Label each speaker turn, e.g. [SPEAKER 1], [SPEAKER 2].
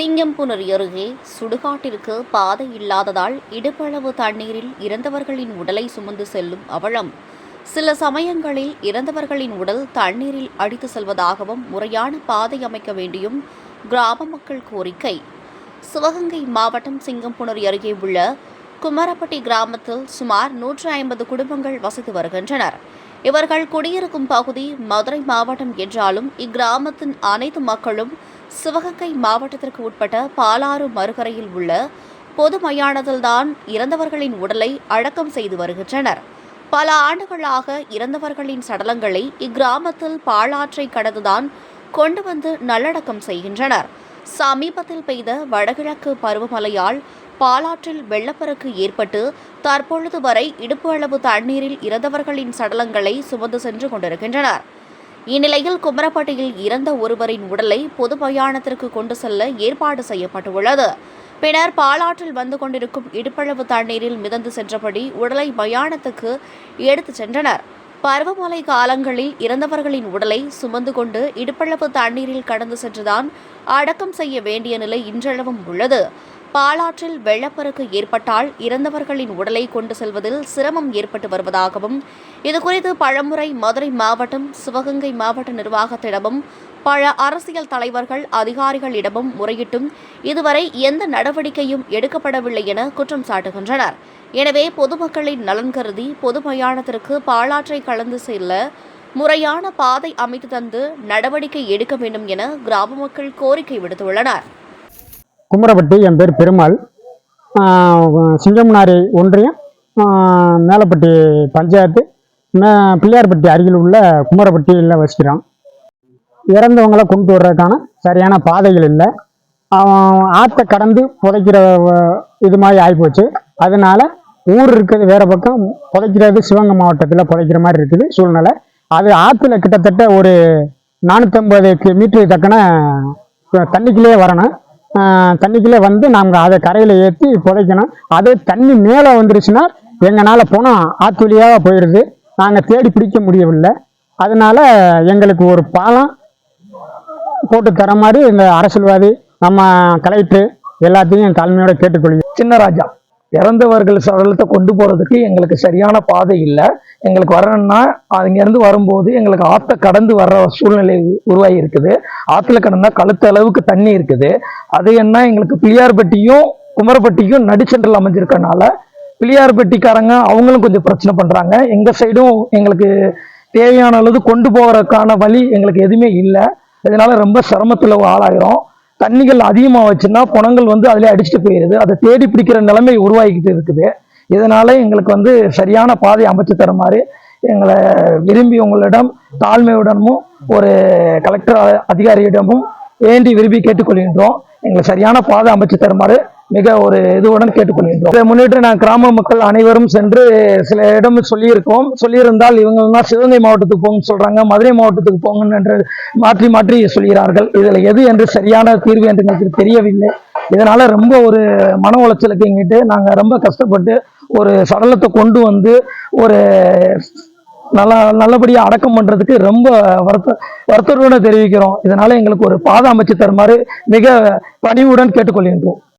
[SPEAKER 1] சிங்கம்புணர் அருகே சுடுகாட்டிற்கு பாதை இல்லாததால் இடுப்பளவு தண்ணீரில் இறந்தவர்களின் உடலை சுமந்து செல்லும் அவலம். சில சமயங்களில் இறந்தவர்களின் உடல் தண்ணீரில் அடித்து செல்வதாகவும் முறையான பாதை அமைக்க வேண்டியும் கிராம மக்கள் கோரிக்கை. சிவகங்கை மாவட்டம் சிங்கம்புணர் அருகே உள்ள குமரப்பட்டி கிராமத்தில் சுமார் நூற்று ஐம்பது குடும்பங்கள் வசித்து வருகின்றனர். இவர்கள் குடியிருக்கும் பகுதி மதுரை மாவட்டம் என்றாலும் இக்கிராமத்தின் அனைத்து மக்களும் சிவகங்கை மாவட்டத்திற்கு உட்பட்ட பாலாறு மறுகரையில் உள்ள பொது மயானத்தில்தான் இறந்தவர்களின் உடலை அடக்கம் செய்து வருகின்றனர். பல ஆண்டுகளாக இறந்தவர்களின் சடலங்களை இக்கிராமத்தில் பாலாற்றை கடந்துதான் கொண்டு வந்து நல்லடக்கம் செய்கின்றனர். சமீபத்தில் பெய்த வடகிழக்கு பருவமழையால் பாலாற்றில் வெள்ளப்பெருக்கு ஏற்பட்டு தற்பொழுது வரை இடுப்பு அளவு தண்ணீரில் இறந்தவர்களின் சடலங்களை சுமந்து சென்று கொண்டிருக்கின்றனர். இந்நிலையில் குமரப்பட்டியில் இறந்த ஒருவரின் உடலை பொது மயானத்திற்கு கொண்டு செல்ல ஏற்பாடு செய்யப்பட்டுள்ளது. பின்னர் பாலாற்றில் வந்து கொண்டிருக்கும் இடுப்பளவு தண்ணீரில் மிதந்து சென்றபடி உடலை மயானத்துக்கு எடுத்துச் சென்றனர். பருவமழை காலங்களில் இறந்தவர்களின் உடலை சுமந்து கொண்டு இடுப்பளவு தண்ணீரில் கடந்து சென்றுதான் அடக்கம் செய்ய வேண்டிய நிலை இன்றளவும் உள்ளது. பாலாற்றில் வெள்ளப்பெருக்கு ஏற்பட்டால் இறந்தவர்களின் உடலை கொண்டு செல்வதில் சிரமம் ஏற்பட்டு வருவதாகவும் இதுகுறித்து பழமுறை மதுரை மாவட்டம் சிவகங்கை மாவட்ட நிர்வாகத்திடமும் பல அரசியல் தலைவர்கள் அதிகாரிகளிடமும் முறையிட்டும் இதுவரை எந்த நடவடிக்கையும் எடுக்கப்படவில்லை என குற்றம் சாட்டுகின்றனர். எனவே பொதுமக்களின் நலன் கருதி பொது மயானத்திற்கு பாலாற்றை கலந்து செல்ல முறையான பாதை அமைத்து தந்து நடவடிக்கை எடுக்க வேண்டும் என கிராம மக்கள் கோரிக்கை விடுத்துள்ளனர்.
[SPEAKER 2] குமரப்பட்டி என் பேர் பெருமாள். சிங்கம்னாரி ஒன்றியம் மேலப்பட்டி பஞ்சாயத்து மே பிள்ளையார்பட்டி அருகில் உள்ள குமரப்பட்டியில் வசிக்கிறோம். இறந்தவங்களை கொண்டு வர்றதுக்கான சரியான பாதைகள் இல்லை. அவன் ஆற்றை கடந்து புதைக்கிற இது மாதிரி ஆகிப்போச்சு அதனால ஊர் இருக்கிறது வேறு பக்கம் புதைக்கிறது சிவகங்கை மாவட்டத்தில் புதைக்கிற மாதிரி இருக்குது சூழ்நிலை. அது ஆற்றுல கிட்டத்தட்ட ஒரு நானூற்றம்பது மீட்டர் தக்கன தண்ணிக்குள்ளேயே வரணும். தண்ணிக்குள்ளே வந்து நாங்கள் அதை கரையில் ஏற்றி புதைக்கணும். அதே தண்ணி மேலே வந்துருச்சுன்னா எங்களால் போனால் ஆற்று போயிடுது நாங்கள் தேடி பிடிக்க முடியவில்லை. அதனால எங்களுக்கு ஒரு பாலம் போட்டு தர மாதிரி இந்த அரசியல்வாதி நம்ம கலெக்டர் எல்லாத்தையும் தாழ்மையோட கேட்டுக்கொள்கிறேன்.
[SPEAKER 3] சின்ன ராஜா இறந்தவர்கள் சடலத்தை கொண்டு போகிறதுக்கு எங்களுக்கு சரியான பாதை இல்லை. எங்களுக்கு வரணும்னா அங்கேருந்து வரும்போது எங்களுக்கு ஆற்ற கடந்து வர்ற சூழ்நிலை உருவாகி இருக்குது ஆற்றுல கடந்தால் கழுத்து அளவுக்கு தண்ணி இருக்குது. அது என்ன எங்களுக்கு பிள்ளையார்பட்டியும் குமரப்பட்டியும் நடுச்சென்றில் அமைஞ்சிருக்கனால பிள்ளையார்பட்டிக்காரங்க அவங்களும் கொஞ்சம் பிரச்சனை பண்ணுறாங்க எங்கள் சைடும் எங்களுக்கு தேவையான அளவு கொண்டு போகிறதுக்கான வழி எங்களுக்கு எதுவுமே இல்லை. இதனால் ரொம்ப சிரமத்தில் ஆளாகிறோம். தண்ணிகள் அதிகமாக வச்சுன்னா புணங்கள் வந்து அதிலே அடிச்சுட்டு போயிடுது அதை தேடி பிடிக்கிற நிலைமை உருவாகிக்கிட்டு இருக்குது. இதனால எங்களுக்கு வந்து சரியான பாதை அமைச்சு தருமாறு எங்களை விரும்பி உங்களிடம் தாழ்மையுடனும் ஒரு கலெக்டர் அதிகாரியிடமும் வேண்டி விரும்பி கேட்டுக்கொள்கின்றோம். எங்களுக்கு சரியான பாதை அமைச்சு தருமாறு மிக ஒரு இதுவுடன் கேட்டுக்கொள்கின்றோம். இதை முன்னிட்டு நான் கிராம மக்கள் அனைவரும் சென்று சில இடம் சொல்லியிருக்கோம். சொல்லியிருந்தால் இவங்கெல்லாம் சிவகங்கை மாவட்டத்துக்கு போங்கன்னு சொல்கிறாங்க மதுரை மாவட்டத்துக்கு போங்கன்னு என்று மாற்றி மாற்றி சொல்கிறார்கள். இதில் எது என்று சரியான தீர்வு என்று எங்களுக்கு தெரியவில்லை. இதனால் ரொம்ப ஒரு மன உளைச்சலுக்கு எங்கிட்டு நாங்கள் ரொம்ப கஷ்டப்பட்டு ஒரு சடலத்தை கொண்டு வந்து ஒரு நல்லா நல்லபடியாக அடக்கம் பண்ணுறதுக்கு ரொம்ப வருத்த வருத்தத்தோட தெரிவிக்கிறோம். இதனால் எங்களுக்கு ஒரு பாதை அமைச்சு தருமாறு மிக பணிவுடன் கேட்டுக்கொள்கின்றோம்.